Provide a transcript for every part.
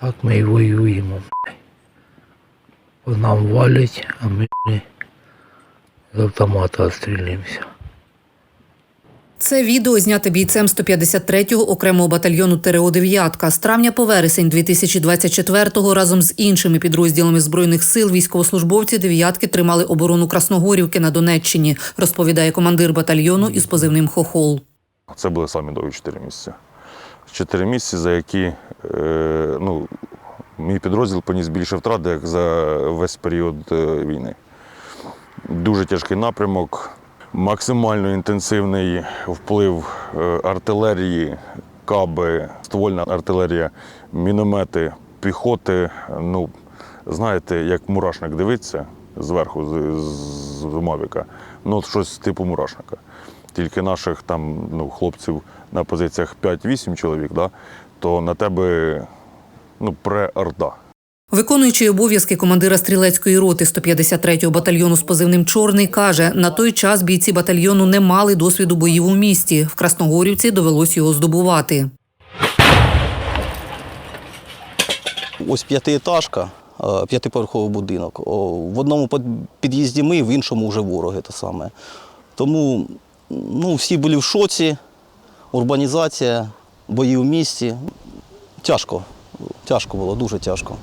Так ми і воюємо. Нам валять, а ми з автомата стрілимося. Це відео знято бійцем 153-го окремого батальйону ТРО «Дев'ятка». З травня по вересень 2024-го разом з іншими підрозділами збройних сил військовослужбовці «дев'ятки» тримали оборону Красногорівки на Донеччині, розповідає командир батальйону із позивним Хохол. Це були самі довгі 4 місяці. Чотири місяці, за які е, ну, мій підрозділ поніс більше втрат, як за весь період е, війни. Дуже тяжкий напрямок, максимально інтенсивний вплив е, артилерії, каби, ствольна артилерія, міномети, піхоти. Ну, знаєте, як мурашник дивиться зверху з, з, з Мавіка, ну, щось типу мурашника. Тільки наших там ну, хлопців на позиціях 5-8 чоловік, да, то на тебе ну, пре-орда. Виконуючий обов'язки командира стрілецької роти 153-го батальйону з позивним Чорний каже, на той час бійці батальйону не мали досвіду боїв у місті. В Красногорівці довелось його здобувати. Ось п'ятиетажка, е, п'ятиповерховий будинок. В одному під'їзді ми, в іншому вже вороги те саме. Тому ну, всі були в шоці, урбанізація, бої в місті. Тяжко. Тяжко було, дуже тяжко.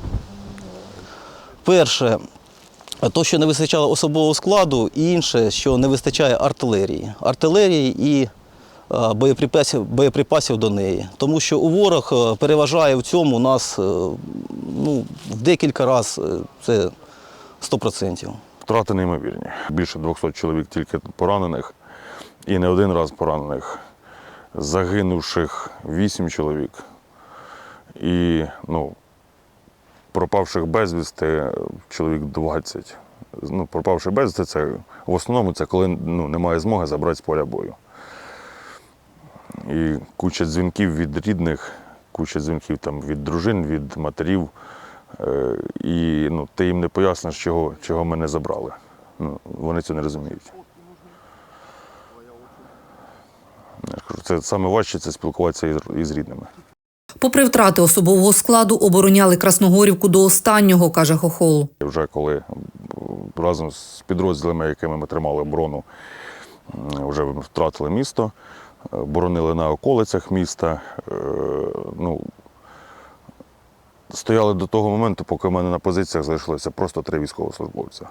Перше, то, що не вистачало особового складу, і інше, що не вистачає артилерії. Артилерії і е, боєприпасів, боєприпасів до неї. Тому що у ворог е, переважає в цьому нас е, ну, в декілька разів це 100%. Втрати неймовірні. Більше 200 чоловік тільки поранених і не один раз поранених. Загинувших 8 чоловік. І ну, пропавших безвісти чоловік 20. Ну, пропавши безвісти, це в основному це коли ну, немає змоги забрати з поля бою. І куча дзвінків від рідних, куча дзвінків там, від дружин, від матерів. Е, і ну, ти їм не поясниш, чого, чого мене забрали. Ну, вони цього не розуміють. Це саме важче це спілкуватися із, із рідними. Попри втрати особового складу, обороняли Красногорівку до останнього, каже Хохол. Вже коли разом з підрозділами, якими ми тримали оборону, вже втратили місто, е, боронили на околицях міста. е, Ну, стояли до того моменту, поки в мене на позиціях залишилося просто три військовослужбовця.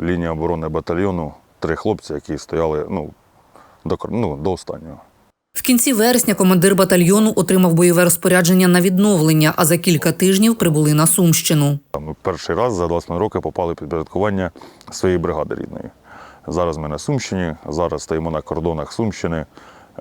Лінія оборони батальйону, три хлопці, які стояли ну, до, ну, до останнього. В кінці вересня командир батальйону отримав бойове розпорядження на відновлення, а за кілька тижнів прибули на Сумщину. Ми перший раз за 20 роки попали під підпорядкування своєї бригади рідної. Зараз ми на Сумщині, зараз стоїмо на кордонах Сумщини.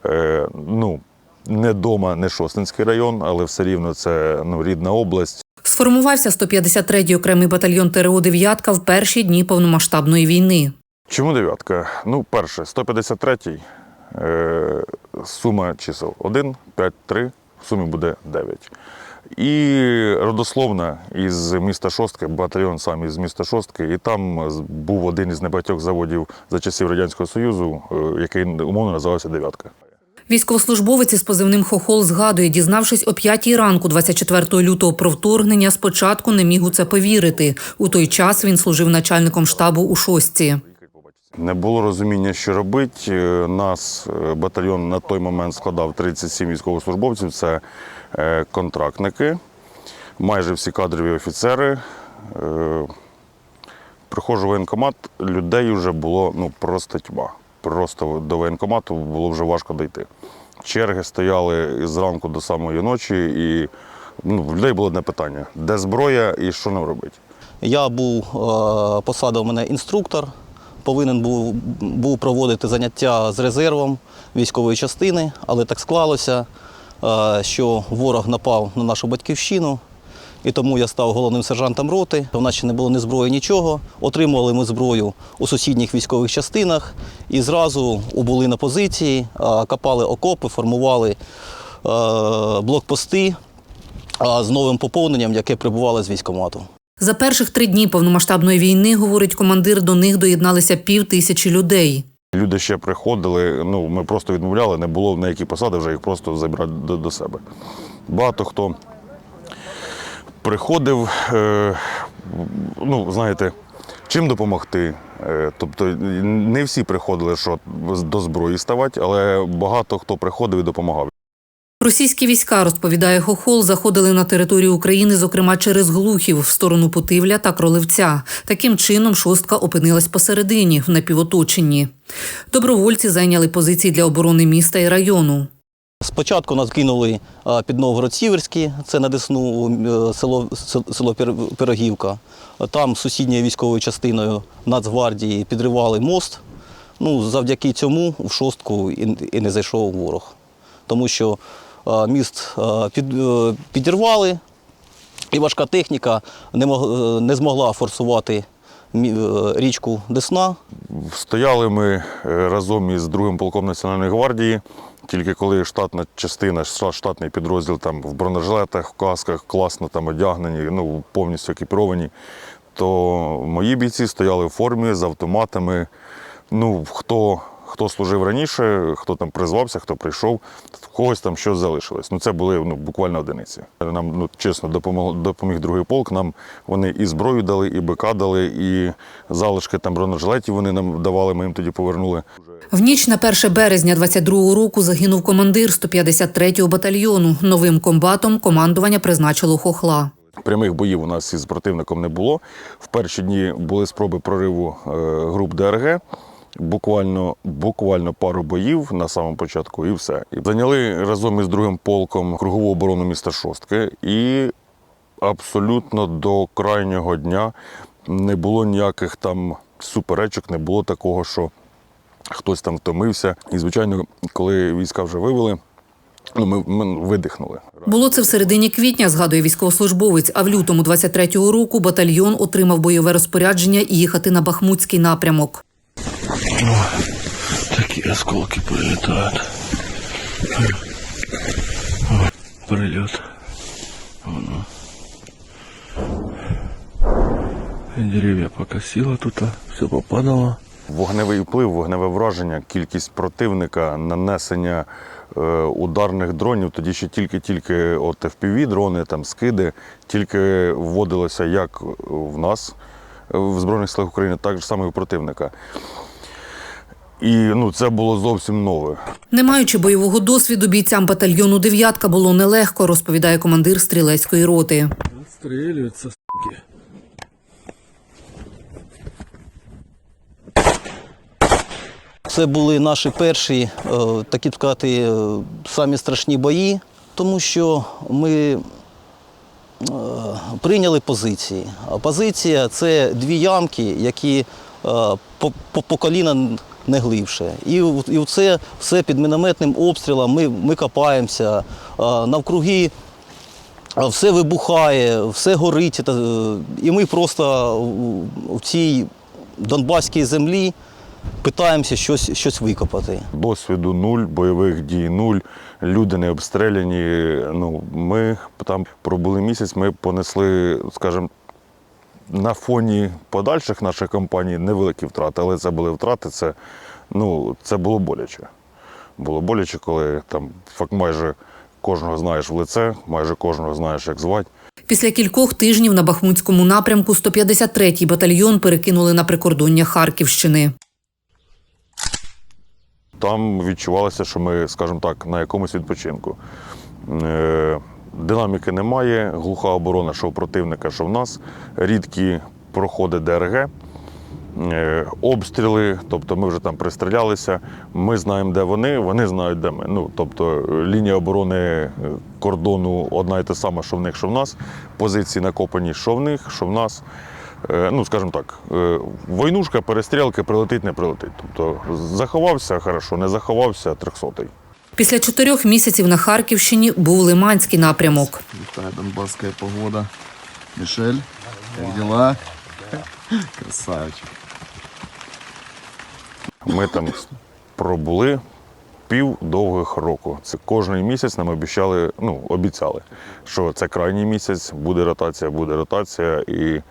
Е, ну, не дома, не Шостинський район, але все рівно це ну, рідна область. Сформувався 153-й окремий батальйон ТРО «Дев'ятка» в перші дні повномасштабної війни. Чому дев'ятка? Ну, перше, 153-й, е, сума чисел 1, 5, 3, в сумі буде 9. І родословна із міста Шостки, батальйон сам із міста Шостки, і там був один із небагатьох заводів за часів Радянського Союзу, е, який умовно називався Дев'ятка. Військовослужбовець із позивним Хохол згадує, дізнавшись о 5 ранку 24 лютого про вторгнення, спочатку не міг у це повірити. У той час він служив начальником штабу у шостці. Не було розуміння, що робити. Е, Нас е, батальйон на той момент складав 37 військовослужбовців. Це е, контрактники, майже всі кадрові офіцери. Приходжу в воєнкомат, людей вже було ну, просто тьма. Просто до воєнкомату було вже важко дійти. Черги стояли зранку до самої ночі, і ну, в людей було одне питання: де зброя і що нам робити? Я був, посадив мене інструктор, повинен був, був проводити заняття з резервом військової частини, але так склалося, е, що ворог напав на нашу батьківщину. І тому я став головним сержантом роти. У нас ще не було ні зброї, нічого. Отримували ми зброю у сусідніх військових частинах і зразу убули на позиції, е, копали окопи, формували е, блокпости з новим поповненням, яке прибувало з військкомату. За перших три дні повномасштабної війни, говорить командир, до них доєдналися пів тисячі людей. Люди ще приходили, ну ми просто відмовляли, не було на які посади, вже їх просто забирати до, до себе. Багато хто приходив, е, ну, знаєте, чим допомогти. Е, Тобто не всі приходили, що до зброї ставати, але багато хто приходив і допомагав. Російські війська, розповідає Хохол, заходили на територію України, зокрема через Глухів, в сторону Путивля та Кроливця. Таким чином, шостка опинилась посередині, в напівоточенні. Добровольці зайняли позиції для оборони міста і району. Спочатку нас кинули під Новгород-Сіверський, це на Десну е, село, сел- село Пирогівка. Там сусідньою військовою частиною Нацгвардії підривали мост. Ну, завдяки цьому в шостку і, не зайшов ворог. Тому що міст а, під, е, підірвали, і важка техніка не, мог, е, не змогла форсувати е, річку Десна. Стояли ми е, разом із другим полком Національної гвардії. Тільки коли штатна частина, штатний підрозділ там в бронежилетах, в касках, класно там одягнені, ну повністю екіпіровані, то мої бійці стояли в формі з автоматами. Ну, хто, хто служив раніше, хто там призвався, хто прийшов, в когось там щось залишилось. Ну, це були ну, буквально одиниці. Нам ну, чесно допомог, допоміг другий полк. Нам вони і зброю дали, і БК дали, і залишки там бронежилетів вони нам давали, ми їм тоді повернули. В ніч на 1 березня 22-го року загинув командир 153-го батальйону. Новим комбатом командування призначило Хохла. Прямих боїв у нас із противником не було. В перші дні були спроби прориву е, груп ДРГ. Буквально, буквально пару боїв на самому початку і все. І зайняли разом із другим полком кругову оборону міста Шостки. І абсолютно до крайнього дня не було ніяких там суперечок, не було такого, що хтось там втомився. І, звичайно, коли війська вже вивели, ну, ми, ми видихнули. Було це в середині квітня, згадує військовослужбовець. А в лютому 23-го року батальйон отримав бойове розпорядження їхати на Бахмутський напрямок. Такие осколки прилетают. Прилет. Вон он. Деревья покосило тут, все попадало. Вогневий вплив, вогневе враження, кількість противника, нанесення е, ударних дронів. Тоді ще тільки-тільки от fpv дрони, там скиди, тільки вводилося як в нас в Збройних силах України, так же саме і у противника. І ну, це було зовсім нове. Не маючи бойового досвіду, бійцям батальйону «дев'ятка» було нелегко, розповідає командир стрілецької роти. Отстреливаются, суки. Це були наші перші, е, такі сказати, е, самі страшні бої, тому що ми е, прийняли позиції. А позиція це дві ямки, які по, по, по коліна не глибше. І, і це все під мінометним обстрілом. Ми, ми копаємося навкруги. Все вибухає, все горить. І ми просто в цій Донбаській землі питаємося щось, щось викопати. Досвіду нуль, бойових дій нуль, люди не обстріляні. Ну, ми там пробули місяць, ми понесли, скажімо, на фоні подальших наших компаній невеликі втрати, але це були втрати, це, ну, це було боляче. Було боляче, коли там фак майже кожного знаєш в лице, майже кожного знаєш, як звати. Після кількох тижнів на Бахмутському напрямку 153-й батальйон перекинули на прикордоння Харківщини. Там відчувалося, що ми, скажімо так, на якомусь відпочинку. Динаміки немає, глуха оборона, що у противника, що в нас. Рідкі проходи ДРГ, е, обстріли, тобто ми вже там пристрілялися. Ми знаємо, де вони, вони знають, де ми. Ну, тобто е, лінія оборони е, кордону одна і та сама, що в них, що в нас. Позиції накопані, що в них, що в нас. Ну, скажімо так, войнушка, перестрілки, прилетить, не прилетить. Тобто заховався хорошо, не заховався трьохсотий. Після чотирьох місяців на Харківщині був Лиманський напрямок. Такая донбасская погода. Мишель, как дела? Красавчик. Ми там пробули пів довгих року. Це кожен місяць нам обіцяли, ну, обіцяли, що це крайній місяць, буде ротація, буде ротація. І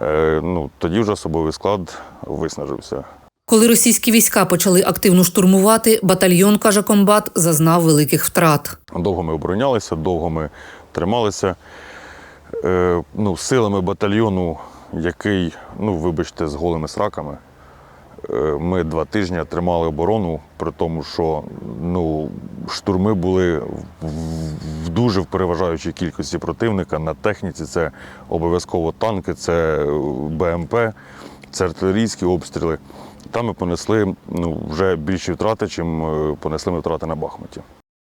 е, ну, тоді вже особовий склад виснажився. Коли російські війська почали активно штурмувати, батальйон, каже комбат, зазнав великих втрат. Довго ми оборонялися, довго ми трималися. Е, ну, силами батальйону, який, ну, вибачте, з голими сраками, е, ми два тижні тримали оборону, при тому, що ну, штурми були в, дуже в переважаючій кількості противника. На техніці це обов'язково танки, це е, БМП, це артилерійські обстріли. Там ми понесли ну, вже більші втрати, чим е, понесли ми втрати на Бахмуті.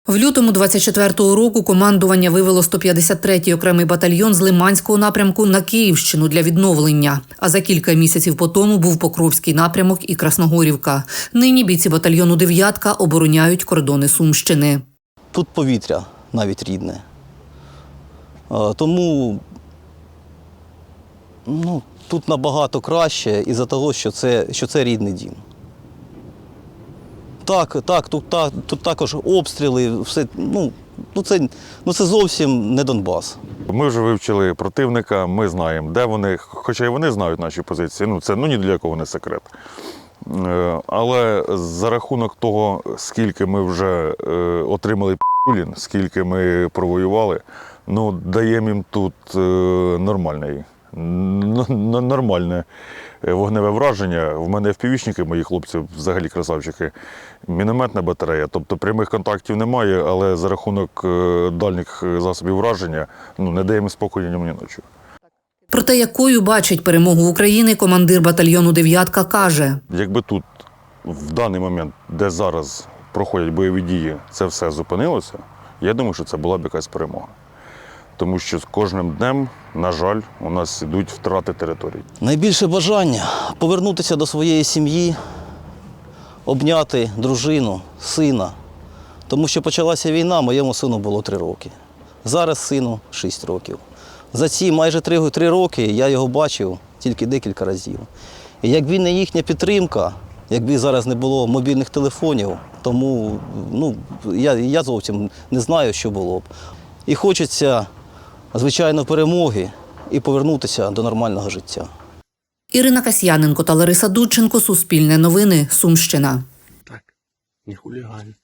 В лютому 24-го року командування вивело 153-й окремий батальйон з Лиманського напрямку на Київщину для відновлення. А за кілька місяців по тому був Покровський напрямок і Красногорівка. Нині бійці батальйону «Дев'ятка» обороняють кордони Сумщини. Тут повітря навіть рідне. Е, Тому ну, тут набагато краще із-за того, що це, що це рідний дім. Так, так, тут, так, тут також обстріли, все, ну, ну, це, ну це зовсім не Донбас. Ми вже вивчили противника, ми знаємо, де вони, хоча й вони знають наші позиції. Ну, це ну, ні для кого не секрет. Е, Але за рахунок того, скільки ми вже е, отримали скільки ми провоювали, ну, даємо їм тут е, нормальний, нормальне е, вогневе враження. В мене впівічники, мої хлопці, взагалі красавчики, мінометна батарея. Тобто прямих контактів немає, але за рахунок е, дальніх е, засобів враження ну, не даємо спокою ні ночі. Проте якою бачить перемогу України, командир батальйону «Дев'ятка» каже – Якби тут в даний момент, де зараз проходять бойові дії, це все зупинилося, я думаю, що це була б якась перемога. Тому що з кожним днем, на жаль, у нас ідуть втрати територій. Найбільше бажання повернутися до своєї сім'ї, обняти дружину, сина. Тому що почалася війна, моєму сину було три роки. Зараз сину 6 років. За ці майже три, три роки я його бачив тільки декілька разів. І якби не їхня підтримка, якби зараз не було мобільних телефонів, тому ну, я, я зовсім не знаю, що було б. І хочеться, звичайно, перемоги і повернутися до нормального життя. Ірина Касьяненко та Лариса Дудченко. Суспільне новини. Сумщина. Так, не хулигань.